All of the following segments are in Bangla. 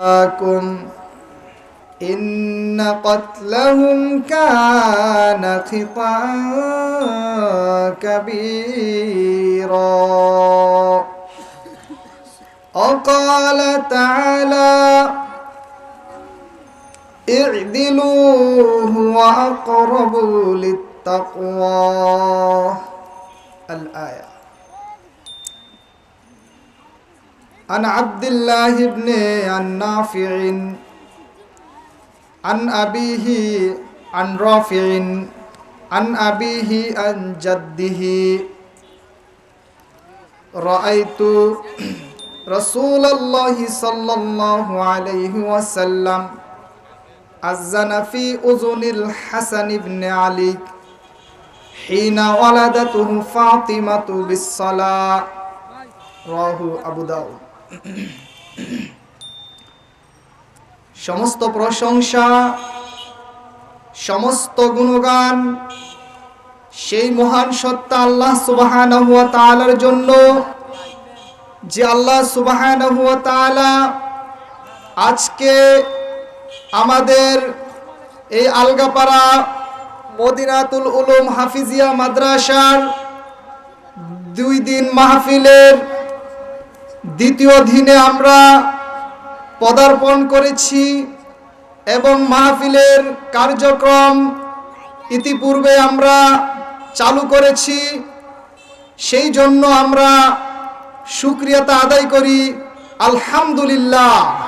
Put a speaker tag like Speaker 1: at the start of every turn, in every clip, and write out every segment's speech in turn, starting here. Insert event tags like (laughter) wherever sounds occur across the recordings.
Speaker 1: لكم إن قتلهم كان خطأ كبيرا وقال تعالى اعدلوا هو أقرب للتقوى الآية عن عبد الله بن النافع عن أبيه عن رافع عن أبيه عن جده رأيت رسول الله صلى الله عليه وسلم أذن في أذن الحسن بن علي حين ولدته فاطمة بالصلاة رواه أبو داود (coughs) সমস্ত প্রশংসা, সমস্ত গুণগান সেই মহান সত্তা আল্লাহ সুবহানাহু ওয়া তাআলার জন্য যে আল্লাহ সুবহানাহু ওয়া তাআলা আজকে আমাদের এই আলগাপাড়া মদিনাতুল উলুম হাফিজিয়া মাদ্রাসার দুই দিন মাহফিলের দ্বিতীয় দিনে আমরা পদার্পণ করেছি এবং মাহফিলের কার্যক্রম ইতিপূর্বে আমরা চালু করেছি। সেই জন্য আমরা সুক্রিয়াতা আদায় করি। আলহামদুলিল্লাহ।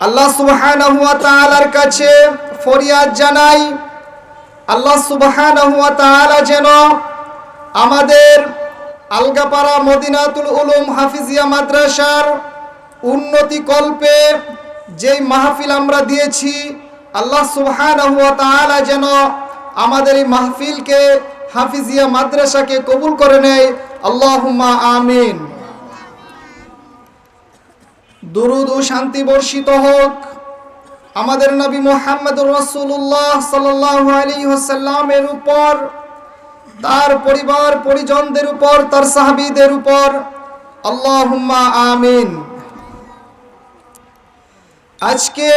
Speaker 1: আল্লাহ সুবহানাহু ওয়া তাআলার কাছে ফরিয়াদ জানাই। আল্লাহ সুবহানাহু ওয়া তাআলা যেন আমাদের আলগাপাড়া মদিনাতুল উলুম হাফিজিয়া মাদ্রাসার উন্নতি কল্পে যেই মাহফিল আমরা দিয়েছি, আল্লাহ তাআলা যেন আমাদের এই মাহফিলকে, হাফিজিয়া মাদ্রাসাকে কবুল করে নেয়। আল্লাহুম্মা আমিন। দুরুদ ও শান্তি বর্ষিত হোক। আমাদের নবী মোহাম্মদুর রসুল্লাহ সাল্লাল্লাহু আলাইহি ওয়াসাল্লামের উপর তার পরিবার, পরিজনদের উপর, তার সাহাবীদের উপর। আল্লাহুম্মা আমিন। আজকে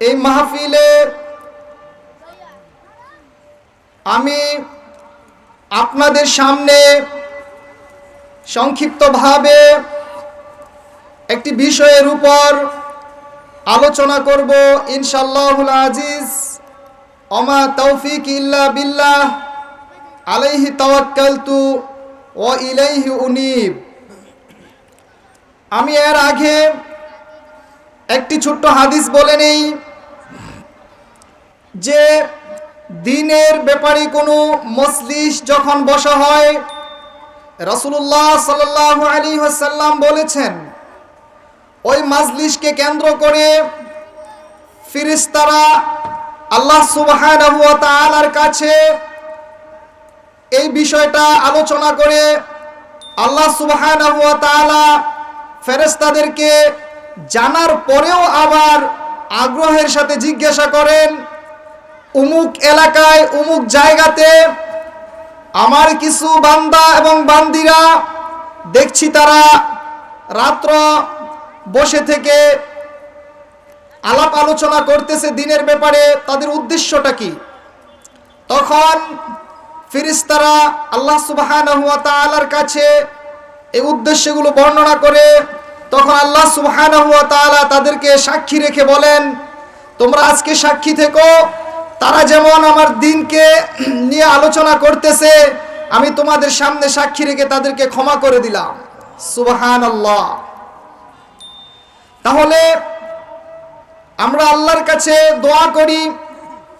Speaker 1: এই মাহফিলে আমি আপনাদের সামনে সংক্ষিপ্তভাবে একটি বিষয়ের উপর আলোচনা করব ইনশাল্লাহুল আজিজ। অমা তৌফিক ইল্লা বিল্লাহ, আলাইহি তাওয়াক্কালতু ও ইলাইহি উনিব। আমি এর আগে একটি ছোট্ট হাদিস বলে নেই যে দিনের ব্যাপারে কোনো মজলিস যখন বসা হয়, রাসূলুল্লাহ সাল্লাল্লাহু আলাইহি ওয়াসাল্লাম বলেছেন, ওই মাজলিসকে কেন্দ্র করে ফিরিস্তারা আল্লাহ তাআলার কাছে এই বিষয়টা আলোচনা করে আল্লাহ তাআলা ফেরেশতাদেরকে জানার পরেও আবার আগ্রহের সাথে জিজ্ঞাসা করেন, উমুক এলাকায়, উমুক জায়গাতে আমার কিছু বান্দা এবং বান্দিরা দেখছি তারা রাত্র বসে থেকে আলাপ আলোচনা করতেছে দিনের ব্যাপারে, তাদের উদ্দেশ্যটা কি? তখন ফিরিস্তারা আল্লাহ তাআলার কাছে এই উদ্দেশ্যগুলো বর্ণনা করে, তখন আল্লাহ তাআলা তাদেরকে সাক্ষী রেখে বলেন, তোমরা আজকে সাক্ষী থেকো, তারা যেমন আমার দিনকে (clears throat) নিয়ে আলোচনা করতেছে, আমি তোমাদের সামনে সাক্ষী রেখে তাদেরকে ক্ষমা করে দিলাম। সুবহানাল্লাহ। তাহলে আমরা আল্লাহর কাছে দোয়া করি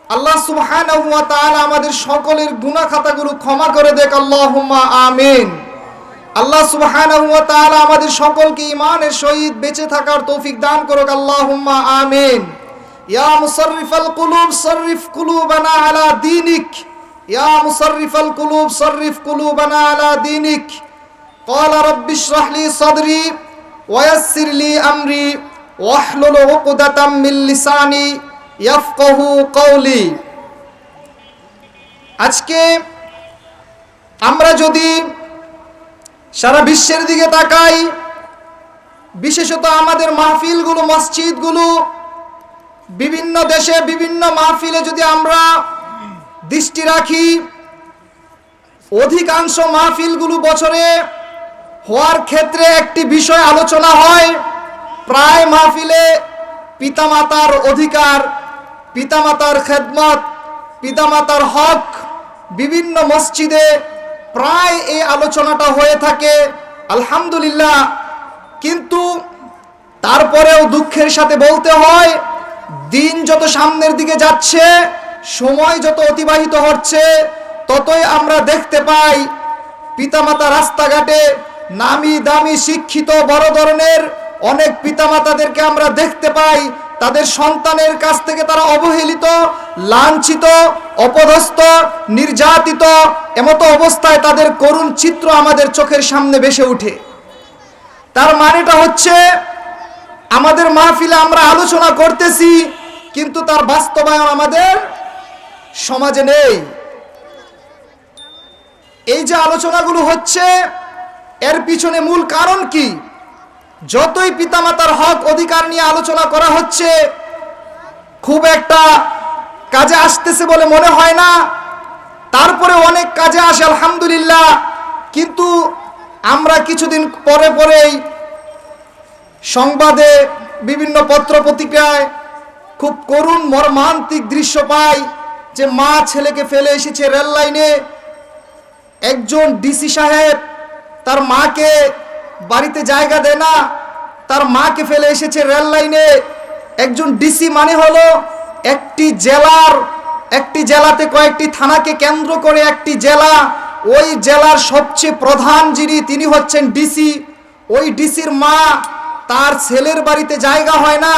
Speaker 1: আল্লাহ সুবহানাহু ওয়া তাআলা আমাদের সকলের গুনাহ খাতাগুলো ক্ষমা করে দেখ আল্লাহুম্মা আমিন আল্লাহ সুবহানাহু ওয়া তাআলা আমাদের সকলকে ঈমানের সহিত বেঁচে থাকার তৌফিক দান করুক আল্লাহুম্মা আমিন ইয়া মুসাররিফাল কুলুব সররিফ কুলুবানা আলা দীনিক ইয়া মুসাররিফাল কুলুব সররিফ কুলুবানা আলা দীনিক قال رب اشرح لي صدري ويسر لي امري আজকে আমরা যদি সারা বিশ্বের দিকে তাকাই, বিশেষত আমাদের মাহফিলগুলো, মসজিদগুলো, বিভিন্ন দেশে বিভিন্ন মাহফিলে যদি আমরা দৃষ্টি রাখি, অধিকাংশ মাহফিলগুলো বছরে হওয়ার ক্ষেত্রে একটি বিষয় আলোচনা হয় প্রায় মাহফিলে পিতামাতার অধিকার, পিতামাতার খেদমত, পিতামাতার হক বিভিন্ন মসজিদে প্রায় এই আলোচনাটা হয়ে থাকে, আলহামদুলিল্লাহ। কিন্তু তারপরেও দুঃখের সাথে বলতে হয়, দিন যত সামনের দিকে যাচ্ছে, সময় যত অতিবাহিত হচ্ছে, ততই আমরা দেখতে পাই পিতামাতা রাস্তাঘাটে নামি দামি শিক্ষিত বড় ধরনের অনেক পিতামাতাদেরকে আমরা দেখতে পাই, তাদের সন্তানের কাছ থেকে তারা অবহেলিত, লাঞ্ছিত, অপদস্থ, নির্যাতিত, এমতো অবস্থায় তাদের করুণ চিত্র আমাদের চোখের সামনে ভেসে ওঠে। তার মানেটা হচ্ছে, আমাদের মাহফিলে আমরা আলোচনা করতেছি, কিন্তু তার বাস্তবায়ন আমাদের সমাজে নেই। এই যে আলোচনাগুলো হচ্ছে, এর পিছনে মূল কারণ কি? যতই পিতামাতার হক অধিকার নিয়ে আলোচনা করা হচ্ছে, খুব একটা কাজে আসতেছে বলে মনে হয় না। তারপরে অনেক কাজে আসে, আলহামদুলিল্লাহ। কিন্তু আমরা কিছুদিন পরে পরেই সংবাদে বিভিন্ন পত্র পত্রিকায় খুব করুণ মর্মান্তিক দৃশ্য পাই যে মা ছেলেকে ফেলে এসেছে রেল লাইনে। একজন ডিসি সাহেব তার মাকে বাড়িতে জায়গা দেয় না। তার মাকে ফেলে এসেছে রেল লাইনে। একজন ডিসি মানে হলো একটি জেলার, একটি জেলাতে কয়েকটি থানাকে কেন্দ্র করে একটি জেলা। ওই জেলার সবচেয়ে প্রধান যিনি, তিনি হচ্ছেন ডিসি। ওই ডিসির মা তার ছেলের বাড়িতে জায়গা হয় না।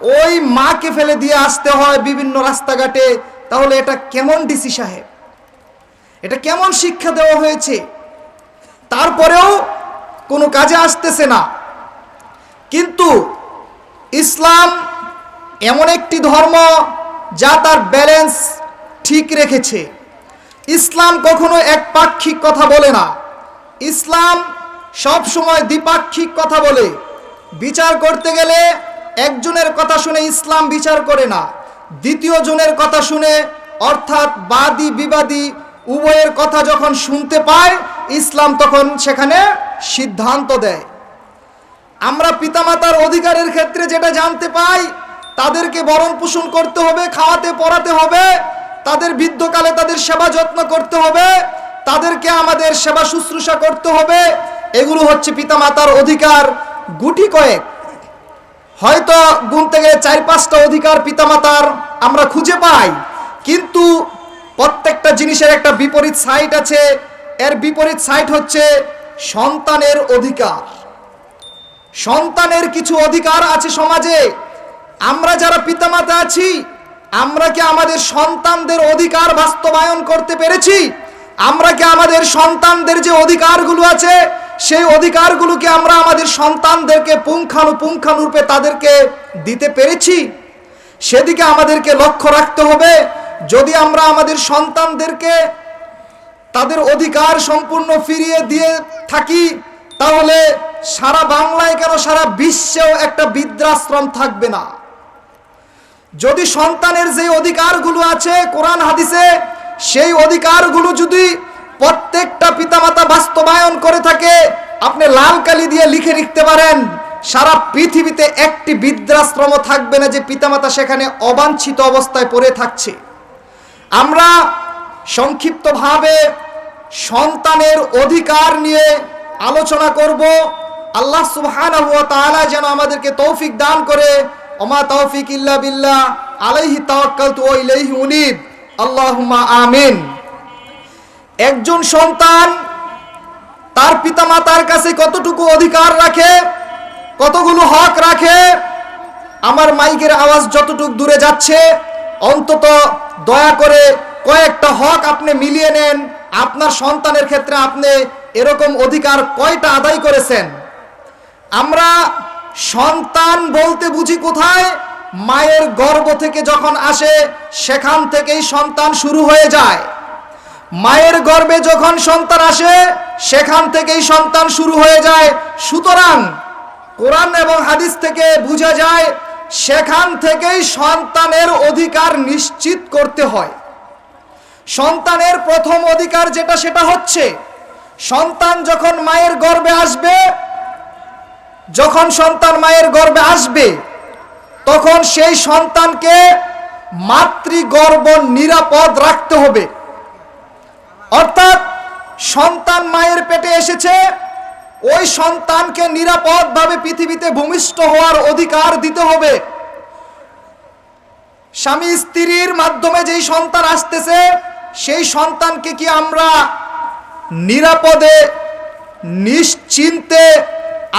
Speaker 1: ওই মাকে ফেলে দিয়ে আসতে হয় বিভিন্ন রাস্তাঘাটে। তাহলে এটা কেমন ডিসি সাহেব? এটা কেমন শিক্ষা দেওয়া হয়েছে? তারপরেও কোনো কাজে আসতেছে না। কিন্তু ইসলাম এমন একটি ধর্ম যা তার ব্যালেন্স ঠিক রেখেছে। ইসলাম কখনো একপাক্ষিক কথা বলে না। ইসলাম সব সময় দ্বিপাক্ষিক কথা বলে। বিচার করতে গেলে একজনের কথা শুনে ইসলাম বিচার করে না। দ্বিতীয় জনের কথা শুনে, অর্থাৎ বাদী বিবাদী উভয়ের কথা যখন শুনতে পায়, ইসলাম তখন সেখানে সিদ্ধান্ত দেয়। আমরা পিতামাতার অধিকারের ক্ষেত্রে যেটা জানতে পাই, তাদেরকে বরণ পোষণ করতে হবে, খাওয়াতে, পড়াতে হবে, তাদের বৃদ্ধকালে তাদের সেবা যত্ন করতে হবে, তাদেরকে আমাদের সেবা শুশ্রূষা করতে হবে, এগুলো হচ্ছে পিতামাতার অধিকার। গুটি কয়েক। হয়তো গুনতে গেলে চার পাঁচটা অধিকার পিতামাতার আমরা খুঁজে পাই, কিন্তু প্রত্যেকটা জিনিসের একটা বিপরীত সাইড আছে। এর বিপরীত সাইড হচ্ছে সন্তানের অধিকার। সন্তানের কিছু অধিকার আছে সমাজে। আমরা যারা পিতামাতা আছি, আমরা কি আমাদের সন্তানদের অধিকার বাস্তবায়ন করতে পেরেছি? আমরা কি আমাদের সন্তানদের যে অধিকারগুলো আছে, সেই অধিকারগুলোকে আমরা আমাদের সন্তানদেরকে পুঙ্খানুপুঙ্খানুরূপে তাদেরকে দিতে পেরেছি? সেদিকে আমাদেরকে লক্ষ্য রাখতে হবে। যদি আমরা আমাদের সন্তানদেরকে তাদের অধিকার সম্পূর্ণ ফিরিয়ে দিয়ে থাকি, তাহলে সারা বাংলায় কেন সারা বিশ্বেও একটা বৃদ্ধাশ্রম থাকবে না? যদি সন্তানের যে অধিকারগুলো আছে কোরআন হাদিসে, সেই অধিকারগুলো যদি প্রত্যেকটা পিতামাতা বাস্তবায়ন করে থাকে, আপনি লাল কালি দিয়ে লিখে লিখতে পারেন, সারা পৃথিবীতে একটি বৃদ্ধাশ্রম থাকবে না যে পিতামাতা সেখানে অবাঞ্ছিত অবস্থায় পড়ে থাকছে। আমরা সংক্ষিপ্তভাবে সন্তানের অধিকার নিয়ে আলোচনা করব। আল্লাহ তাআলা যেন আমাদেরকে তৌফিক দান করে। ওমা তৌফিক ইল্লা বিল্লাহ, আলাইহি তাওয়াক্কালতু ওয়া ইলাইহি উনীব। আল্লাহুম্মা আমিন। একজন সন্তান তার পিতামাতার কাছে কতটুকু অধিকার রাখে, কতগুলো হক রাখে, আমার মাইকের আওয়াজ যতটুকু দূরে যাচ্ছে, অন্তত দয়া করে কয়েকটা হক আপনি মিলিয়ে নেন। আপনার সন্তানের ক্ষেত্রে আপনি এরকম অধিকার কয়টা আদায় করেছেন? আমরা সন্তান বলতে বুঝি কোথায়? মায়ের গর্ভ থেকে যখন আসে, সেখান থেকেই সন্তান শুরু হয়ে যায়। মায়ের গর্ভে যখন সন্তান আসে, সেখান থেকেই সন্তান শুরু হয়ে যায়। সুতরাং কোরআন এবং হাদিস থেকে বোঝা যায়, সেখান থেকেই সন্তানের অধিকার নিশ্চিত করতে হয়। সন্তানের প্রথম অধিকার যেটা, সেটা হচ্ছে সন্তান যখন মায়ের গর্ভে আসবে, যখন সন্তান মায়ের গর্ভে আসবে, তখন সেই সন্তানকে মাতৃগর্ভ নিরাপদ রাখতে হবে। অর্থাৎ সন্তান মায়ের পেটে এসেছে, ওই সন্তানকে নিরাপদভাবে পৃথিবীতে ভূমিষ্ঠ হওয়ার অধিকার দিতে হবে। স্বামী স্ত্রীর মাধ্যমে যেই সন্তান আসতেছে সেই সন্তানকে কি আমরা নিরাপদে, নিশ্চিন্তে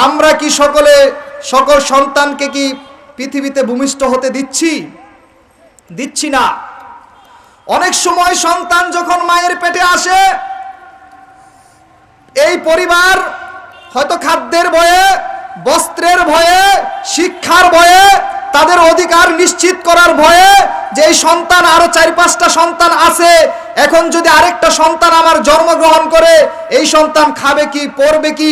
Speaker 1: আমরা কি সকলে, সকল সন্তানকে কি পৃথিবীতে ভূমিষ্ঠ হতে দিচ্ছি? দিচ্ছি না। অনেক সময় সন্তান যখন মায়ের পেটে আসে, এই পরিবার হয়তো খাদ্যের ভয়ে, বস্ত্রের ভয়ে, শিক্ষার ভয়ে, তাদের অধিকার নিশ্চিত করার ভয়ে যে সন্তান আরও চার পাঁচটা সন্তান আছে এখন যদি আরেকটা সন্তান আমার জন্মগ্রহণ করে, এই সন্তান খাবে কি, পড়বে কি,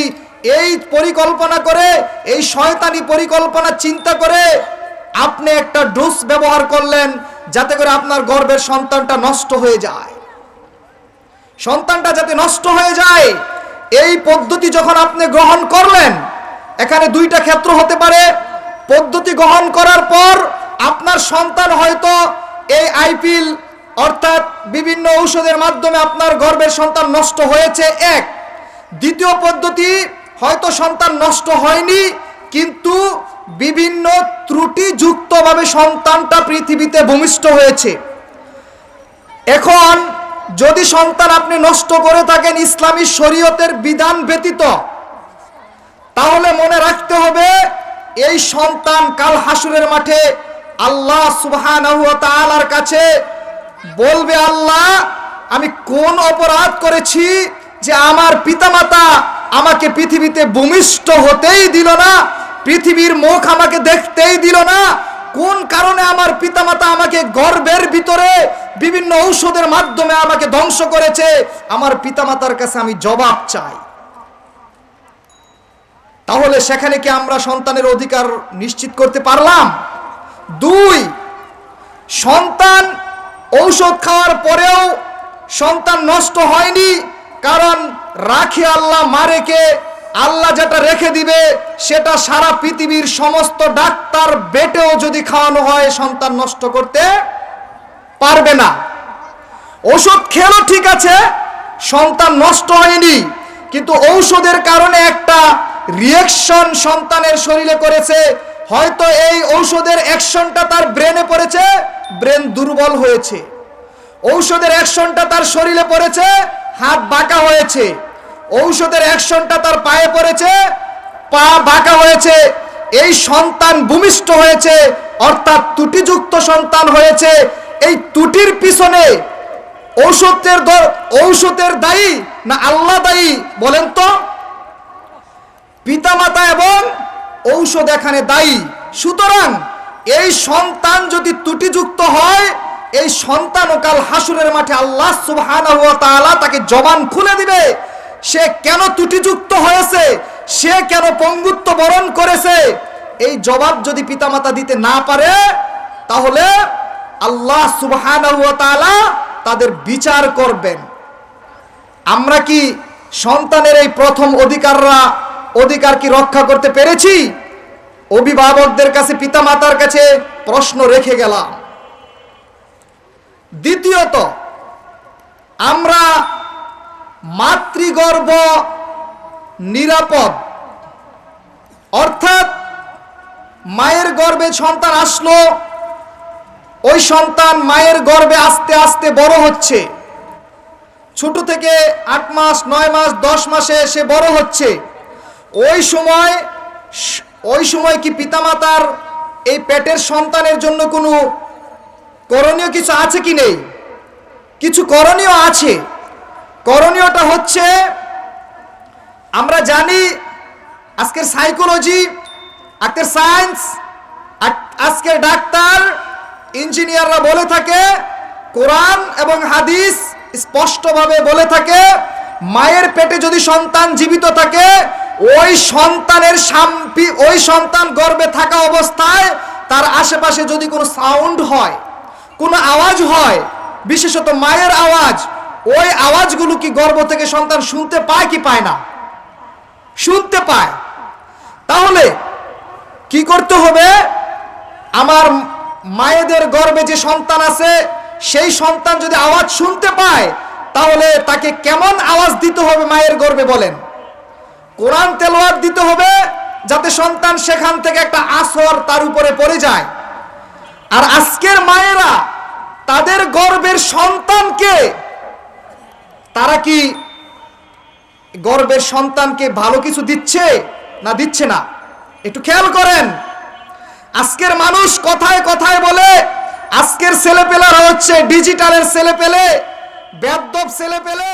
Speaker 1: এই পরিকল্পনা করে, এই শয়তানি পরিকল্পনা চিন্তা করে আপনি একটা ডোজ ব্যবহার করলেন, যাতে করে আপনার গর্ভের সন্তানটা নষ্ট হয়ে যায়। সন্তানটা যাতে নষ্ট হয়ে যায়, এই পদ্ধতি যখন আপনি গ্রহণ করলেন, এখানে দুইটা ক্ষেত্র হতে পারে। পদ্ধতি গ্রহণ করার পর আপনার সন্তান হয়তো এই আইপিএল অর্থাৎ বিভিন্ন ঔষধের মাধ্যমে আপনার গর্ভের সন্তান নষ্ট হয়েছে, এক। দ্বিতীয় পদ্ধতি, হয়তো সন্তান নষ্ট হয়নি, কিন্তু বিভিন্ন ত্রুটিযুক্তভাবে সন্তানটা পৃথিবীতে ভূমিষ্ঠ হয়েছে। এখন যদি সন্তান আপনি নষ্ট করে থাকেন ইসলামী শরীয়তের বিধান ব্যতীত, তাহলে মনে রাখতে হবে, এই সন্তান কাল হাসুরের মাঠে আল্লাহ সুবহানাহু ওয়া তাআলার কাছে বলবে আল্লাহ, আমি কোন অপরাধ করেছি যে আমার পিতামাতা আমাকে পৃথিবীতে ভূমিষ্ঠ হতেই দিল না, পৃথিবীর মুখ আমাকে দেখতেই দিল না? কোন কারণে আমার পিতামাতা আমাকে গর্বের ভিতরে বিভিন্ন ঔষধের মাধ্যমে আমাকে ধ্বংস করেছে? আমার পিতামাতার কাছে আমি জবাব চাই। তাহলে সেখানে কি আমরা সন্তানের অধিকার নিশ্চিত করতে পারলাম? দুই, সন্তান ঔষধ খাওয়ার পরেও সন্তান নষ্ট হয়নি, কারণ রাখি আল্লাহ মারেকে, আল্লাহ যেটা রেখে দিবে সেটা সারা পৃথিবীর সমস্ত ডাক্তার বেটেও যদি খাওয়ানো হয় সন্তান নষ্ট করতে পারবে না। ওষুধ খেলো ঠিক আছে, সন্তান নষ্ট হয়নি, কিন্তু ঔষধের কারণে একটা রিয়াকশন সন্তানের শরীরে করেছে, হয়তো এই ঔষধের অ্যাকশনটা তার ব্রেনে পড়েছে ব্রেন দুর্বল হয়েছে। ঔষধের অ্যাকশনটা তার শরীরে পড়েছে, হাত বাঁকা হয়েছে। ঔষধের অ্যাকশনটা তার পায়ে পড়েছে, পা বাঁকা হয়েছে। এই সন্তান ভূমিষ্ঠ হয়েছে, অর্থাৎ ত্রুটিযুক্ত সন্তান হয়েছে। এই ত্রুটির পিছনে ঔষধের ঔষধের দায়ী না আল্লাহ দায়ী বলেন তো? পিতামাতা এবং ঔষধ এখানে দায়ী। সুতরাং এই সন্তান যদি ত্রুটিযুক্ত হয়, এই সন্তান ও কাল হাসুরের মাঠে আল্লাহ তাআলা তাকে জবান খুলে দিবে। সে কেন ত্রুটিযুক্ত হয়েছে? সে কেন পঙ্গুত্ব বরণ করেছে? এই জবাব যদি পিতামাতা দিতে না পারে, তাহলে আল্লাহ তাআলা তাদের বিচার করবেন। আমরা কি সন্তানের এই প্রথম অধিকাররা, অধিকার কি রক্ষা করতে পেরেছি? অভিভাবকদের কাছে, পিতামাতার কাছে প্রশ্ন রেখে গেলাম। দ্বিতীয়ত, আমরা মাতৃগর্ভ নিরাপদ। অর্থাৎ মায়ের গর্ভে সন্তান আসলো, ওই সন্তান মায়ের গর্ভে আস্তে আস্তে বড় হচ্ছে। ছোট থেকে আট মাস, নয় মাস, দশ মাসে সে বড় হচ্ছে। ওই সময় ওই সময় কি পিতামাতার এই পেটের সন্তানের জন্য কোনো করণীয় কিছু আছে কি নেই? কিছু করণীয় আছে। করণীয়টা হচ্ছে, আমরা জানি আজকের সাইকোলজি আজকের সায়েন্স আজকের ডাক্তার ইঞ্জিনিয়াররা বলে থাকে, কোরআন এবং হাদিস স্পষ্টভাবে বলে থাকে, মায়ের পেটে যদি সন্তান জীবিত থাকে ওই সন্তানের সাম্পি, ওই সন্তান গর্ভে থাকা অবস্থায় তার আশেপাশে যদি কোনো সাউন্ড হয়, কোনো আওয়াজ হয়, বিশেষত মায়ের আওয়াজ, ওই আওয়াজগুলো কি গর্ভ থেকে সন্তান শুনতে পায় কি পায় না? শুনতে পায়। তাহলে কি করতে হবে? আমার মায়েদের গর্ভে যে সন্তান আছে, সেই সন্তান যদি আওয়াজ শুনতে পায়, তাহলে তাকে কেমন আওয়াজ দিতে হবে মায়ের গর্ভে বলেন? কোরআন তেলোয়াত দিতে হবে যাতে সন্তান সেখান থেকে একটা আসর তার উপরে পড়ে যায়। আর আজকের মায়েরা তাদের গর্বের সন্তানকে তারা কি গর্বের সন্তানকে ভালো কিছু দিচ্ছে না দিচ্ছে না? একটু খেয়াল করেন। আজকের মানুষ কথায় কথায় বলে, আজকের ছেলে ছেলেপেলারা হচ্ছে ডিজিটালের ছেলেপেলে বেদ্যব ছেলেপেলে